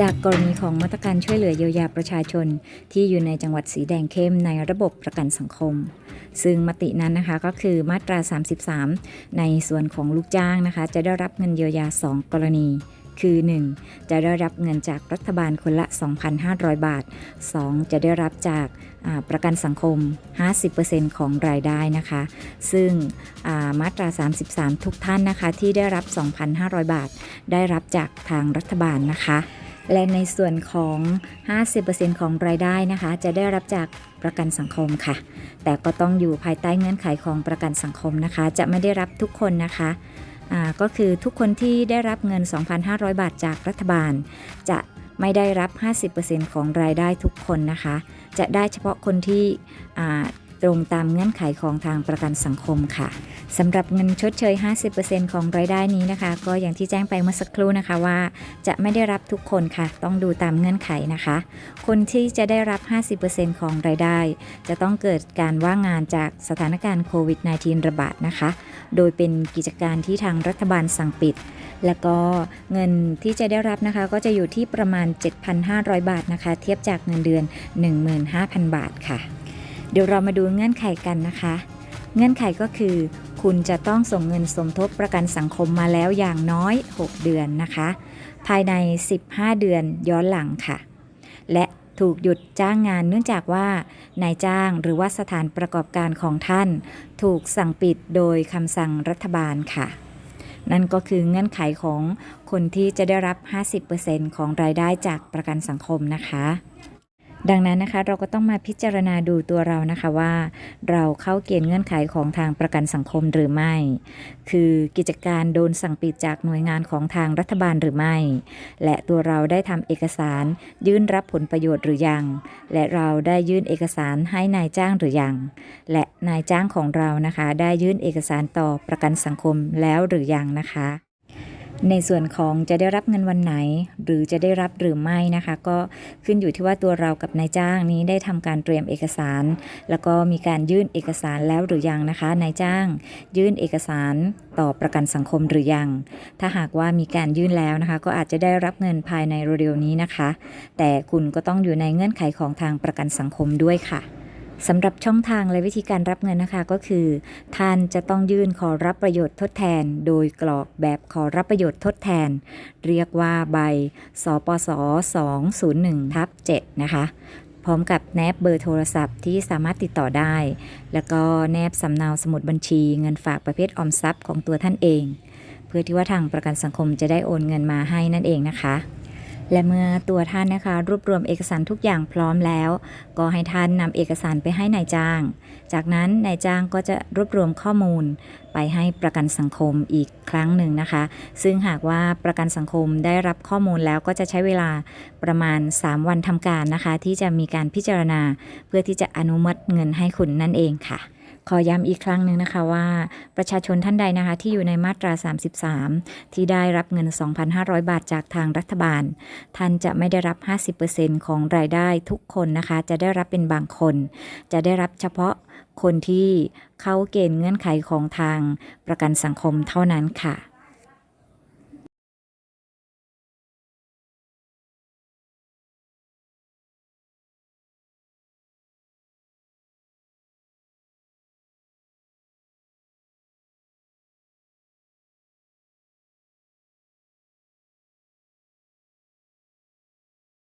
จากกรณีของมาตรการช่วยเหลือเยียวยาประชาชน ที่อยู่ในจังหวัดสีแดงเข้มในระบบประกันสังคม ซึ่งมตินั้นนะคะก็คือมาตรา 33 ในส่วนของลูกจ้างนะคะ จะได้รับเงินเยียวยา 2 กรณี คือ 1. จะได้รับเงินจากรัฐบาลคนละ 2,500 บาท 2. จะได้รับจากประกันสังคม 50%ของรายได้นะคะ ซึ่งามาตรา 33 ทุกท่านนะคะที่ได้รับ 2,500 บาท ได้รับจากทางรัฐบาลนะคะ และในส่วนของ 50%ของรายได้นะคะ จะได้รับจากประกันสังคมค่ะ แต่ก็ต้องอยู่ภายใต้เงื่อนไขของประกันสังคมนะคะ จะไม่ได้รับทุกคนนะคะอ่าก็คือทุกคนที่ได้รับเงิน 2,500 บาทจากรัฐบาล จะไม่ได้รับ 50%ของรายได้ทุกคนนะคะ จะได้เฉพาะคนที่อ่า ตรงตามเงื่อนไขของทางประกันสังคมค่ะสำหรับเงินชดเชย 50%ของรายได้นี้นะคะ ก็อย่างที่แจ้งไปเมื่อสักครู่นะคะว่า จะไม่ได้รับทุกคนค่ะ ต้องดูตามเงื่อนไขนะคะ คนที่จะได้รับ 50%ของรายได้ จะต้องเกิดการว่างงานจากสถานการณ์โควิด -19 ระบาดนะคะ โดยเป็นกิจการที่ทางรัฐบาลสั่งปิด แล้วก็เงินที่จะได้รับนะคะ ก็จะอยู่ที่ประมาณ 7,500 บาทนะคะ เทียบจากเงินเดือน 15,000 บาทค่ะ เดี๋ยวเรามาดูเงื่อนไขกันนะคะ เงื่อนไขก็คือ คุณจะต้องส่งเงินสมทบประกันสังคมมาแล้วอย่างน้อย 6 เดือนนะคะ ภายใน 15 เดือนย้อนหลังค่ะ และถูกหยุดจ้างงานเนื่องจากว่านายจ้างหรือว่าสถานประกอบการของท่าน ถูกสั่งปิดโดยคำสั่งรัฐบาลค่ะ นั่นก็คือเงื่อนไขของคนที่จะได้รับ 50%ของรายได้จากประกันสังคมนะคะ ดังนั้นนะคะเราก็ต้องมาพิจารณาดูตัวเรานะคะว่า เราเข้าเกณฑ์เงื่อนไขของทางประกันสังคมหรือไม่ คือกิจการโดนสั่งปิดจากหน่วยงานของทางรัฐบาลหรือไม่ และตัวเราได้ทำเอกสาร ยื่นรับผลประโยชน์หรือยัง และเราได้ยื่นเอกสารให้นายจ้างหรือยัง และนายจ้างของเรานะคะ ได้ยื่นเอกสารต่อประกันสังคมแล้วหรือยังนะคะ ในส่วนของจะได้รับเงินวันไหน หรือจะได้รับหรือไม่นะคะ ก็ขึ้นอยู่ที่ว่าตัวเรากับนายจ้างนี้ได้ทำการเตรียมเอกสาร แล้วก็มีการยื่นเอกสารแล้วหรือยังนะคะนายจ้าง ยื่นเอกสารต่อประกันสังคมหรือยัง ถ้าหากว่ามีการยื่นแล้วนะคะ ก็อาจจะได้รับเงินภายในเร็วๆนี้นะคะ แต่คุณก็ต้องอยู่ในเงื่อนไขของทางประกันสังคมด้วยค่ะ สำหรับช่องทางและวิธีการรับเงินนะคะก็คือ ท่านจะต้องยื่นขอรับประโยชน์ทดแทน โดยกรอกแบบขอรับประโยชน์ทดแทน เรียกว่าใบสปส201ทับ7นะคะ พร้อมกับแนบเบอร์โทรศัพท์ที่สามารถติดต่อได้ แล้วก็แนบสำเนาสมุดบัญชี เงินฝากประเภทออมทรัพย์ของตัวท่านเอง เพื่อที่ว่าทางประกันสังคมจะได้โอนเงินมาให้นั่นเองนะคะ และเมื่อตัวท่านนะคะ รวบรวมเอกสารทุกอย่างพร้อมแล้ว ก็ให้ท่านนำเอกสารไปให้นายจ้าง จากนั้นนายจ้างก็จะรวบรวมข้อมูล ไปให้ประกันสังคมอีกครั้งหนึ่งนะคะ ซึ่งหากว่าประกันสังคมได้รับข้อมูลแล้วก็จะใช้เวลาประมาณ 3 วันทำการนะคะ ที่จะมีการพิจารณา เพื่อที่จะอนุมัติเงินให้คุณนั่นเองค่ะ ขอย้ำอีกครั้งหนึ่งนะคะว่า ประชาชนท่านใดนะคะที่อยู่ในมาตรา 33 ที่ได้รับเงิน 2,500 บาทจากทางรัฐบาล ท่านจะไม่ได้รับ 50%ของรายได้ทุกคนนะคะ จะได้รับเป็นบางคน จะได้รับเฉพาะคนที่เข้าเกณฑ์เงื่อนไขของทางประกันสังคมเท่านั้นค่ะ